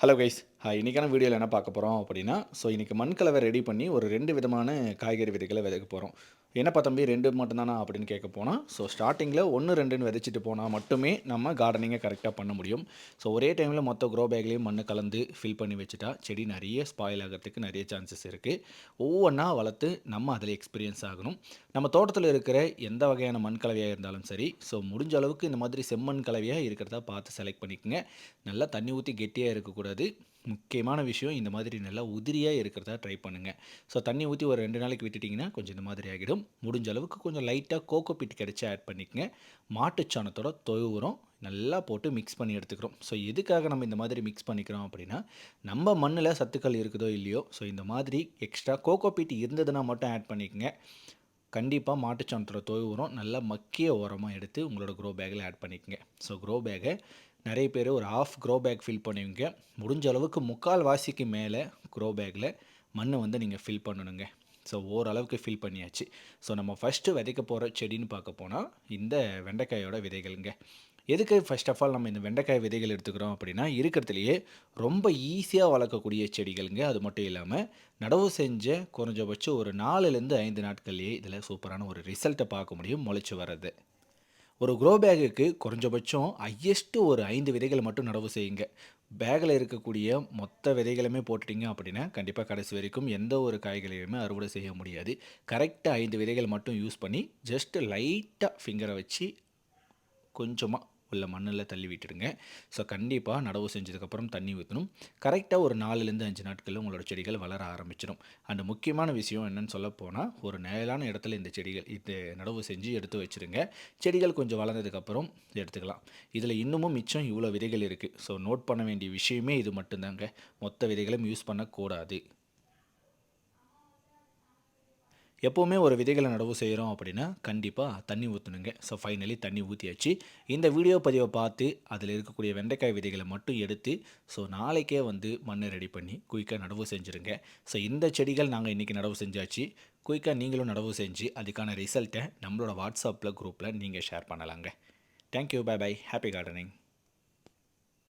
Hello guys இன்றைக்கான வீடியோவில் என்ன பார்க்க போகிறோம் அப்படின்னா ஸோ இன்றைக்கி மண் கலவை ரெடி பண்ணி ஒரு ரெண்டு விதமான காய்கறி விதைகளை விதைக்க போகிறோம் என்னப்பா தம்பி ரெண்டு மட்டும்தானா அப்படின்னு கேட்க போனால் ஸோ ஸ்டார்டிங்கில் ஒன்று ரெண்டுன்னு விதைச்சிட்டு போனால் மட்டுமே நம்ம கார்டனிங்கை கரெக்டாக பண்ண முடியும். ஸோ ஒரே டைமில் மொத்த க்ரோ பேக்லேயும் மண் கலந்து ஃபில் பண்ணி வச்சுட்டா செடி நிறைய ஸ்பாயில் ஆகிறதுக்கு நிறைய சான்சஸ் இருக்குது ஒவ்வொன்றா வளர்த்து நம்ம அதில் எக்ஸ்பீரியன்ஸ் ஆகணும். நம்ம தோட்டத்தில் இருக்கிற எந்த வகையான மண் கலவையாக இருந்தாலும் சரி ஸோ முடிஞ்ச அளவுக்கு இந்த மாதிரி செம்மண் கலவையாக இருக்கிறதா பார்த்து செலக்ட் பண்ணிக்கோங்க. நல்லா தண்ணி ஊற்றி கெட்டியாக இருக்கக்கூடாது. முக்கியமான விஷயம் இந்த மாதிரி நல்லா உதிரியாக இருக்கிறதா ட்ரை பண்ணுங்கள் ஸோ தண்ணி ஊற்றி ஒரு ரெண்டு நாளைக்கு விட்டுட்டிங்கன்னா கொஞ்சம் இந்த மாதிரி ஆகிடும். முடிஞ்ச அளவுக்கு கொஞ்சம் லைட்டாக கோகோ பிட் கிடச்சி ஆட் பண்ணிக்கங்க. மாட்டுச்சாணத்தோட தொழு உரம் நல்லா போட்டு மிக்ஸ் பண்ணி எடுத்துக்கிறோம். ஸோ எதுக்காக நம்ம இந்த மாதிரி மிக்ஸ் பண்ணிக்கிறோம் அப்படின்னா நம்ம மண்ணில் சத்துக்கள் இருக்குதோ இல்லையோ ஸோ இந்த மாதிரி எக்ஸ்ட்ரா கோகோ பிட் இருந்ததுன்னா மட்டும் ஆட் பண்ணிக்கங்க. கண்டிப்பாக மாட்டுச்சாணத்தோட தொழு உரம் நல்லா மக்கிய உரமாக எடுத்து உங்களோட க்ரோ பேக்கில் ஆட் பண்ணிக்கோங்க. ஸோ க்ரோ பேக்கை நிறைய பேர் ஒரு ஆஃப் க்ரோ பேக் ஃபில் பண்ணுவீங்க. முடிஞ்ச அளவுக்கு முக்கால் வாசிக்கு மேலே க்ரோ பேக்கில் மண்ணை வந்து நீங்கள் ஃபில் பண்ணணுங்க. ஸோ ஓரளவுக்கு ஃபில் பண்ணியாச்சு. ஸோ நம்ம ஃபஸ்ட்டு விதைக்க போகிற செடின்னு பார்க்க போனால் இந்த வெண்டைக்காயோட விதைகளுங்க. எதுக்கு ஃபஸ்ட் ஆஃப் ஆல் நம்ம இந்த வெண்டைக்காய் விதைகள் எடுத்துக்கிறோம் அப்படின்னா இருக்கிறதுலையே ரொம்ப ஈஸியாக வளர்க்கக்கூடிய செடிகளுங்க. அது மட்டும் இல்லாமல் நடவு செஞ்ச குறைஞ்சபட்சம் ஒரு நாலுலேருந்து ஐந்து நாட்கள்லேயே இதில் சூப்பரான ஒரு ரிசல்ட்டை பார்க்க முடியும் முளைச்சி வர்றது. ஒரு க்ரோ பேக்குக்கு குறைஞ்சபட்சம் ஹையஸ்ட்டு ஒரு ஐந்து விதைகள் மட்டும் நடவு செய்யுங்க. பேக்கில் இருக்கக்கூடிய மொத்த விதைகளுமே போட்டுட்டிங்க அப்படின்னா கண்டிப்பாக கடைசி வரைக்கும் எந்த ஒரு காய்களையுமே அறுவடை செய்ய முடியாது. கரெக்டாக ஐந்து விதைகள் மட்டும் யூஸ் பண்ணி ஜஸ்ட்டு லைட்டாக ஃபிங்கரை வச்சு கொஞ்சமாக உள்ள மண்ணில் தள்ளி விட்டுடுங்க. ஸோ கண்டிப்பாக நடவு செஞ்சதுக்கப்புறம் தண்ணி ஊற்றணும் கரெக்டாக ஒரு நாலுலேருந்து அஞ்சு நாட்களில் உங்களோட செடிகள் வளர ஆரம்பிச்சிடும். அந்த முக்கியமான விஷயம் என்னன்னு சொல்ல போனால் ஒரு நிழலான இடத்துல இந்த செடிகள் இது நடவு செஞ்சு எடுத்து வச்சுருங்க. செடிகள் கொஞ்சம் வளர்ந்ததுக்கப்புறம் எடுத்துக்கலாம். இதில் இன்னமும் மிச்சம் இவ்வளோ விதைகள் இருக்குது ஸோ நோட் பண்ண வேண்டிய விஷயமே இது மட்டும்தாங்க. மொத்த விதைகளும் யூஸ் பண்ணக்கூடாது. எப்போவுமே ஒரு விதைகளை நடவு செய்கிறோம் அப்படின்னா கண்டிப்பாக தண்ணி ஊற்றணுங்க ஸோ ஃபைனலி தண்ணி ஊற்றியாச்சு இந்த வீடியோ பதிவை பார்த்து அதில் இருக்கக்கூடிய வெண்டைக்காய் விதைகளை மட்டும் எடுத்து ஸோ நாளைக்கே வந்து மண்ணை ரெடி பண்ணி குயிக்காக நடவு செஞ்சுருங்க. ஸோ இந்த செடிகள் நாங்கள் இன்றைக்கி நடவு செஞ்சாச்சு. குயிக்காக நீங்களும் நடவு செஞ்சு அதுக்கான ரிசல்ட்டை நம்மளோட வாட்ஸ்அப்பில் குரூப்பில் நீங்கள் ஷேர் பண்ணலாங்க. Thank you bye bye happy gardening